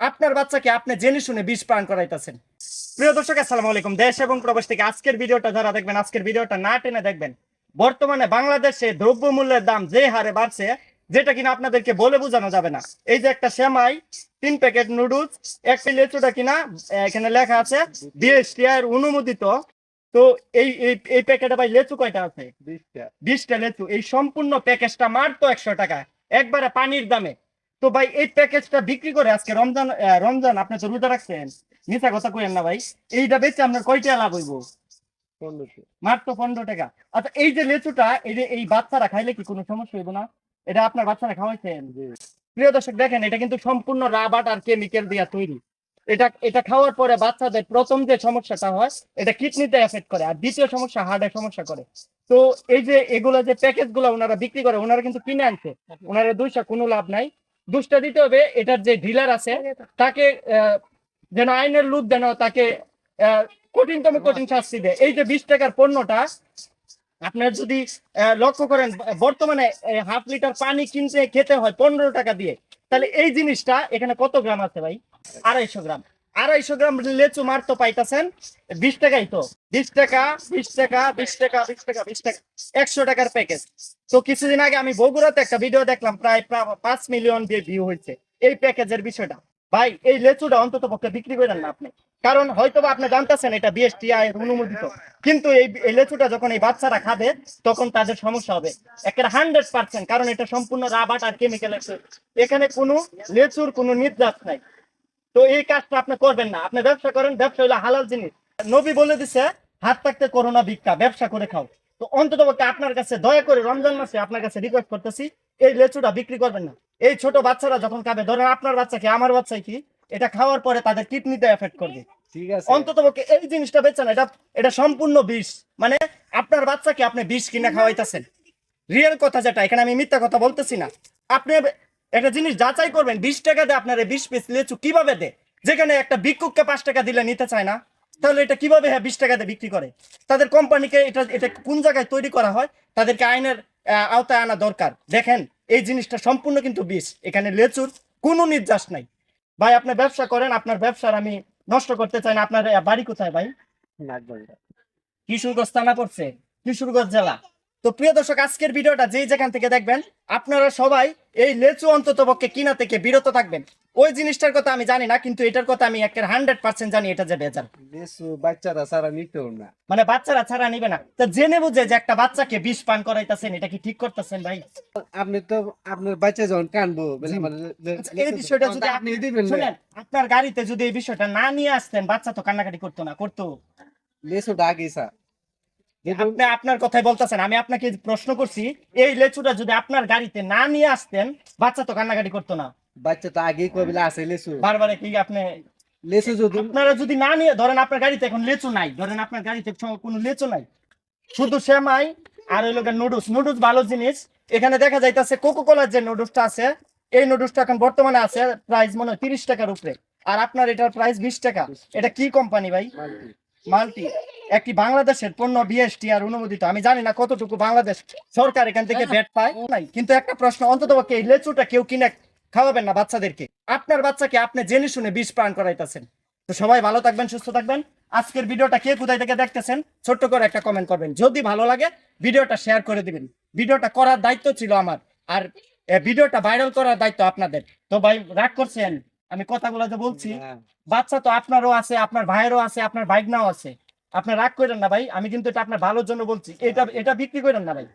আপনার বাচ্চাকে আপনি জেনে শুনে বিষ পান করাইতেছেন। প্রিয় দর্শক আসসালামু আলাইকুম। দেশ এবং প্রবাস থেকে আজকের ভিডিওটা যারা দেখবেন আজকের ভিডিওটা না টেনে দেখবেন বর্তমানে বাংলাদেশে দ্রব্যমূল্যের দাম যে হারে বাড়ছে যেটা কিনা আপনাদেরকে বলে বোঝানো যাবে না। এই যে একটা সেমাই তিন প্যাকেট নুডলস এক লেচুটা কিনা এখানে লেখা আছে বিএসটিআর অনুমোদিত। তো এই এই- এই প্যাকেটে ভাই লেচু কয়টা আছে? বিশটা। লেচু। এই সম্পূর্ণ প্যাকেজটা মারতো একশো টাকা। একবারে পানির দামে। তো ভাই এই প্যাকেজটা বিক্রি করে আজকে রমজান রমজান আপনি তো রোজা রাখছেন। মিথ্যা কথা কইেন না ভাই। এইটা বেচে আপনার কয়টা লাভ হইব? মাত্র পনেরো টাকা। আচ্ছা এই যে লেচুটা এই যে এই বাচ্চারা খাইলে কি কোনো সমস্যা হইব না? এটা আপনার বাচ্চারা খাওয়াইছেন? প্রিয় দর্শক দেখেন এটা কিন্তু সম্পূর্ণ রাবার আর কেমিক্যাল দিয়া তৈরি। এটা এটা খাওয়ার পরে বাচ্চাদের প্রথম যে সমস্যাটা হয় এটা কিডনিতে এফেক্ট করে। আর দ্বিতীয় সমস্যা হার্টে সমস্যা করে। তো এই যে এগুলো যে প্যাকেজগুলো ওনারা বিক্রি করে ওনারা কিন্তু কিনে আনছে। ওনারা দুইশা কোনো লাভ নাই। দুষ্টা দিতে হবে এটার যে ডিলার আছে তাকে আহ, যেন আইনের লুপ দেন তাকে কঠিনতম কঠিন শাস্তি দেয়। এই যে বিশ টাকার পণ্যটা আপনার যদি আহ, লক্ষ্য করেন বর্তমানে হাফ লিটার পানি কিনতে খেতে হয় পনেরো টাকা দিয়ে তাহলে এই জিনিসটা এখানে কত গ্রাম আছে ভাই? আড়াইশো গ্রাম। আড়াইশো গ্রাম লেচু মার তো পাইতেছেন। বিশ টাকাই তো। বিশ টাকা বিশ টাকা বিশ টাকা বিশ টাকা বিশ টাকা, একশো টাকার প্যাকেজ তো কিছুদিন আগে আমি বগুড়াতে একটা ভিডিও দেখলাম, প্রায় পাঁচ মিলিয়ন দিয়ে ভিউ হয়েছে। এই প্যাকেজের বিষয়টা। ভাই, এই লেচুটা অন্তত পক্ষে বিক্রি করেন না আপনি। কারণ হয়তো আপনি জানতেছেন, এটা বিএসটিআই এর অনুমোদিত। কিন্তু এই লেচুটা যখন এই বাচ্চারা খাবে, তখন তাদের সমস্যা হবে। একের হান্ড্রেড পার্সেন্ট কারণ এটা সম্পূর্ণ রাবাট আর কেমিক্যাল এখানে কোনো লেচুর কোনো নির্যাস নাই। তো এই কাজটা আপনি করবেন না। আপনি ব্যবসা করেন ব্যবসা হলো হালাল জিনিস। নবী বলে দিছে হাত থাকতে করোনা ভিক্ষা ব্যবসা করে খাও। তো অন্তত আপনার কাছে দয়া করে রমজান মাসে আপনার কাছে রিকোয়েস্ট করতেছি এই লেচুটা বিক্রি করবেন না। এই ছোট বাচ্চারা যখন খাবে ধরেন আপনার বাচ্চা কি আমার বাচ্চা কি এটা খাওয়ার পরে তাদের কিডনিতে এফেক্ট করবে। ঠিক আছে। অন্তত এই জিনিসটা বেচেন এটা এটা সম্পূর্ণ বিষ। মানে আপনার বাচ্চাকে আপনি বিষ কিনে খাওয়াইতেছেন। রিয়েল কথা যেটা এখানে আমি মিথ্যা কথা বলতেছি না। আপনি একটা জিনিস যাচাই করবেন বিশ টাকা দিয়ে আপনার বিশ পিস লেচু কীভাবে দে যেখানে একটা ভিক্ষুককে পাঁচ টাকা দিলে নিতে চায় না তাহলে এটা কীভাবে হ্যাঁ বিশ টাকাতে বিক্রি করে? তাদের কোম্পানিকে এটা এটা কোন জায়গায় তৈরি করা হয়? তাদেরকে আইনের আওতায় আনা দরকার। দেখেন এই জিনিসটা সম্পূর্ণ কিন্তু বিষ। এখানে লেচুর কোনো নির্যাস নাই। ভাই আপনি ব্যবসা করেন আপনার ব্যবসার আমি নষ্ট করতে চাই না। আপনার বাড়ি কোথায় ভাই? কিশোরগঞ্জ থানা পড়ছে কিশোরগঞ্জ জেলা। তো প্রিয় দর্শক আজকের ভিডিওটা যেই যেখান থেকে দেখবেন আপনারা সবাই এই লেচু অন্তত পক্ষে কিনা থেকে বিরত থাকবেন। ওই জিনিসটার কথা আমি জানি না কিন্তু এটার কথা আমি একের হান্ড্রেড পার্সেন্ট জানি এটা যে বেজাল লিচু বাচ্চারা সারা নিতেও না। মানে বাচ্চারা ছাড়া নিবে না। তা জেনে বুঝে যে একটা বাচ্চাকে বিষ পান করাইতেছেন এটা কি ঠিক করতেছেন ভাই? আপনি তো আপনার বাচ্চা যখন কানবো। আমার লে- আচ্ছা, এই বিষয়টা যদি আপনি দিবেন আপনার গাড়িতে যদি এই বিষয়টা না নিয়ে আসতেন বাচ্চা তো কান্নাকাটি করতো না করতো। আগে স্যার। আপনি আপনার কথাই বলতেছেন আমি আপনাকে প্রশ্ন করছি এই লেচুটা যদি আপনার গাড়িতে না নিয়ে আসতেন বাচ্চা তো কান্নাকাটি করতো না। বাচ্চা তো আগেই কবিলা আছে লিচু। বারবার কি আপনি লিচু যদি আপনারা যদি না নিয়ে ধরেন আপনার গাড়িতে এখন লেচু নাই ধরেন আপনার গাড়িতে কোনো লেচু নাই। শুধু সেমাই আর ওই লোকের নুডলস। নুডলস ভালো জিনিস। এখানে দেখা যাইতেছে কোকো কোলার যে নুডলসটা আছে এই নুডলসটা এখন বর্তমানে আছে প্রাইস মনে হয় তিরিশ টাকার উপরে। আর আপনার এটার প্রাইস বিশ টাকা। এটা কি কোম্পানি ভাই? মাল্টি। একটি বাংলাদেশের পণ্য বিএসটি আর অনুমোদিত। আমি জানি না কতটুকু বাংলাদেশ সরকার এখান থেকে ভ্যাট পায়। নাই কিন্তু একটা প্রশ্ন অন্তত এই লেচুটা কেউ কিনে খাওয়াবেন না বাচ্চাদেরকে? আপনার বাচ্চাকে আপনি জেনে শুনে বিষ পান করাইতেছেন। তো সবাই ভালো থাকবেন সুস্থ থাকবেন। আজকের ভিডিওটা কে কোথায় থেকে দেখতেছেন ছোট্ট করে একটা কমেন্ট করবেন। যদি ভালো লাগে ভিডিওটা শেয়ার করে দিবেন। ভিডিওটা করার দায়িত্ব ছিল আমার। আর ভিডিওটা ভাইরাল করার দায়িত্ব আপনাদের। তো ভাই রাগ করছেন আমি কথাগুলো যে বলছি হ্যাঁ। বাচ্চা তো আপনারও আছে আপনার ভাইয়েরও আছে আপনার ভাইগনাও আছে। আপনার রাগ করেন না ভাই, আমি কিন্তু এটা আপনার ভালোর জন্য বলছি। এটা এটা বিক্রি করেন না ভাই।